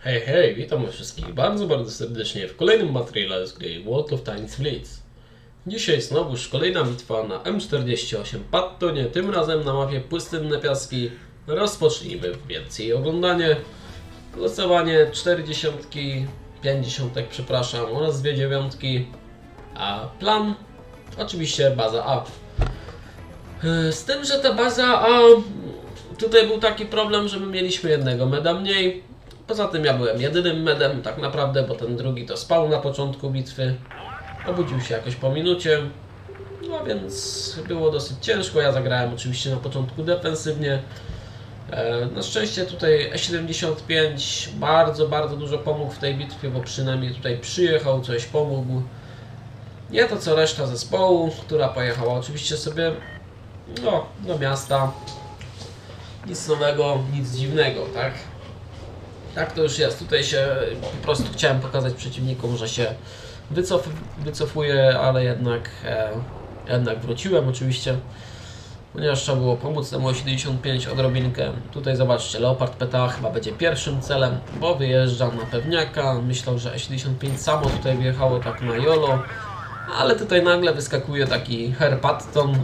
Hej, hej, witam wszystkich bardzo, bardzo serdecznie w kolejnym materiale z gry World of Tanks Blitz. Dzisiaj znowuż kolejna bitwa na M48 Pattonie, tym razem na mapie Pustynne Piaski. Rozpocznijmy więc jej oglądanie. Losowanie 40, 50, przepraszam, oraz dwie dziewiątki. A plan? Oczywiście baza A. E, Z tym, że ta baza A tutaj był taki problem, że my mieliśmy jednego meda mniej. Poza tym ja byłem jedynym medem tak naprawdę, bo ten drugi to spał na początku bitwy. Obudził się jakoś po minucie. No więc było dosyć ciężko. Ja zagrałem oczywiście na początku defensywnie. E, Na szczęście tutaj E75 bardzo, bardzo dużo pomógł w tej bitwie, bo przynajmniej tutaj przyjechał, coś pomógł. Nie to co reszta zespołu, która pojechała oczywiście sobie no, do miasta. Nic nowego, nic dziwnego, tak? Tak to już jest. Tutaj się po prostu chciałem pokazać przeciwnikom, że się wycof, wycofuję, ale jednak, e, jednak wróciłem oczywiście. Ponieważ trzeba było pomóc temu 75 odrobinkę. Tutaj zobaczcie, Leopard PTA chyba będzie pierwszym celem, bo wyjeżdża na pewniaka. Myślał, że E75 samo tutaj wjechało tak na jolo. Ale tutaj nagle wyskakuje taki Herpatton.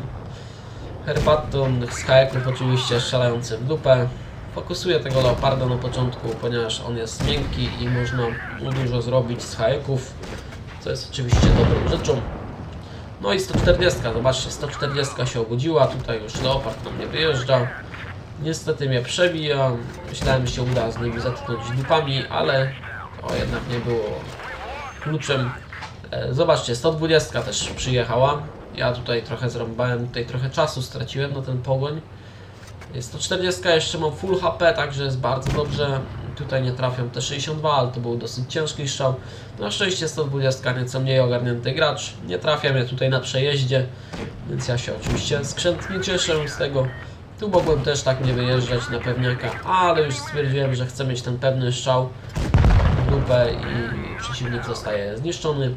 Herpatton z hajeków oczywiście strzelający w dupę. Fokusuję tego leoparda na początku, ponieważ on jest miękki i można mu dużo zrobić z hajeków, co jest oczywiście dobrą rzeczą. No i 140, zobaczcie, 140 się obudziła, tutaj już leopard na mnie wyjeżdża. Niestety mnie przebija, myślałem, że się uda z nimi zetknąć dupami, ale to jednak nie było kluczem. E, Zobaczcie, 120 też przyjechała. Ja tutaj trochę zrąbałem, tutaj trochę czasu straciłem na ten pogoń. 140 jeszcze mam full HP, także jest bardzo dobrze. Tutaj nie trafiam te 62, ale to był dosyć ciężki strzał. Na szczęście 120 nieco mniej ogarnięty gracz. Nie trafia mnie tutaj na przejeździe, więc ja się oczywiście skrzętnie cieszę z tego. Tu mogłem też tak nie wyjeżdżać na pewniaka, ale już stwierdziłem, że chcę mieć ten pewny strzał w dupę i przeciwnik zostaje zniszczony.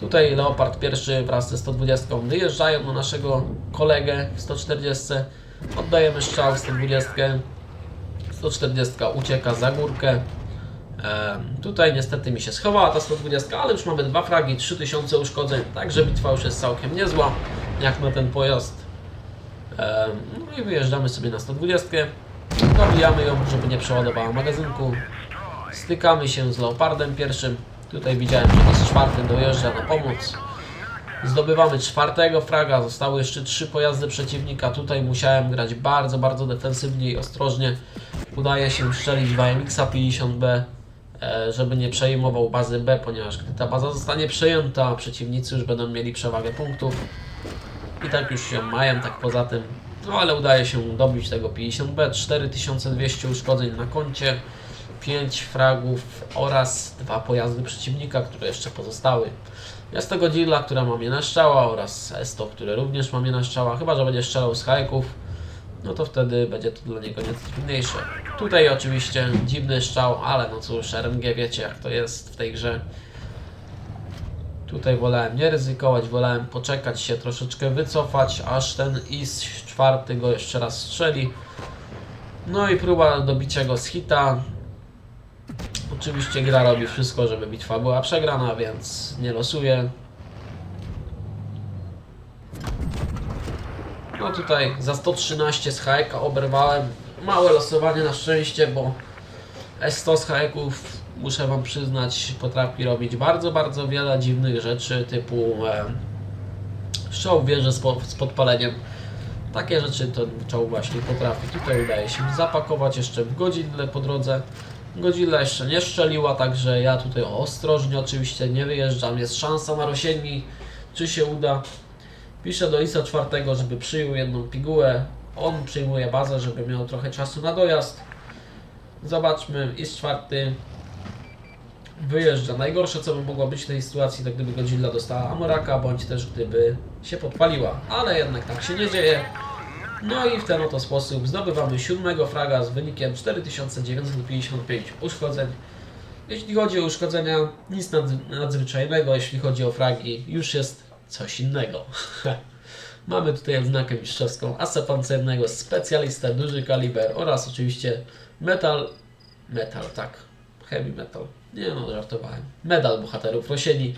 Tutaj Leopard pierwszy wraz ze 120 wyjeżdżają na naszego kolegę w 140. Oddajemy strzał 120. 140 ucieka za górkę. Tutaj niestety mi się schowała ta 120, ale już mamy dwa fragi, 3000 uszkodzeń, także bitwa już jest całkiem niezła, jak na ten pojazd. No i wyjeżdżamy sobie na 120. Dobijamy ją, żeby nie przeładowała magazynku. Stykamy się z Leopardem pierwszym. Tutaj widziałem, że jest czwarty dojeżdża na pomoc. Zdobywamy czwartego fraga, zostały jeszcze trzy pojazdy przeciwnika. Tutaj musiałem grać bardzo, bardzo defensywnie i ostrożnie. Udaje się strzelić w AMX-a 50B, e, żeby nie przejmował bazy B, ponieważ gdy ta baza zostanie przejęta, przeciwnicy już będą mieli przewagę punktów. I tak już się mają, tak poza tym. No ale udaje się dobić tego 50B, 4200 uszkodzeń na koncie. 5 fragów oraz dwa pojazdy przeciwnika, które jeszcze pozostały. Jest to Godzilla, która ma mnie na strzała oraz Esto, które również ma mnie na strzała. Chyba, że będzie strzelał z hajków, no to wtedy będzie to dla niego nieco trudniejsze. Tutaj oczywiście dziwny strzał, ale no cóż, RNG wiecie jak to jest w tej grze. Tutaj wolałem nie ryzykować, wolałem poczekać się, troszeczkę wycofać, aż ten IS czwarty go jeszcze raz strzeli. No i próba dobicia go z hita. Oczywiście gra robi wszystko, żeby bitwa była przegrana, więc nie losuję. No tutaj za 113 z hajka oberwałem. Małe losowanie na szczęście, bo S100 z hajeków, muszę Wam przyznać, potrafi robić bardzo, bardzo wiele dziwnych rzeczy, typu e, strzał w wieżę z, po, z podpaleniem. Takie rzeczy to czołg właśnie potrafi. Tutaj udaje się zapakować jeszcze w godzinę po drodze. Godzilla jeszcze nie strzeliła, także ja tutaj ostrożnie oczywiście nie wyjeżdżam. Jest szansa na Rosiemi, czy się uda. Piszę do ISA czwartego, żeby przyjął jedną pigułę. On przyjmuje bazę, żeby miał trochę czasu na dojazd. Zobaczmy, IS czwarty wyjeżdża. Najgorsze co by mogło być w tej sytuacji, to gdyby Godzilla dostała Amoraka, bądź też gdyby się podpaliła. Ale jednak tak się nie dzieje. No i w ten oto sposób zdobywamy siódmego fraga z wynikiem 4955 uszkodzeń. Jeśli chodzi o uszkodzenia, nic nadz- nadzwyczajnego, jeśli chodzi o fragi, już jest coś innego. Mamy tutaj odznakę mistrzowską asa pancernego, specjalistę, duży kaliber oraz oczywiście metal, metal, tak, Heavy metal. Nie no, żartowałem. Medal bohaterów Rosieni.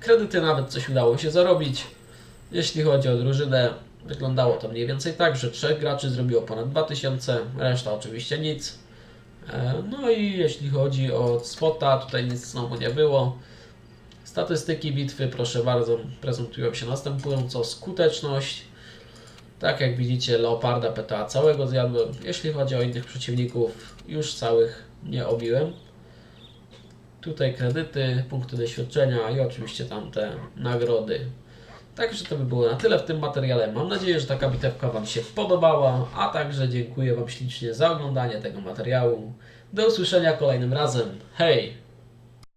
Kredyty nawet coś udało się zarobić. Jeśli chodzi o drużynę, wyglądało to mniej więcej tak, że trzech graczy zrobiło ponad 2000, reszta oczywiście nic. E, No i jeśli chodzi o spota, tutaj nic znowu nie było. Statystyki bitwy, proszę bardzo, prezentują się następująco. Skuteczność. Tak jak widzicie, Leoparda PTA całego zjadłem. Jeśli chodzi o innych przeciwników, już całych nie obiłem. Tutaj kredyty, punkty doświadczenia i oczywiście tamte nagrody. Także to by było na tyle w tym materiale. Mam nadzieję, że taka bitewka Wam się podobała, a także dziękuję Wam ślicznie za oglądanie tego materiału. Do usłyszenia kolejnym razem. Hej!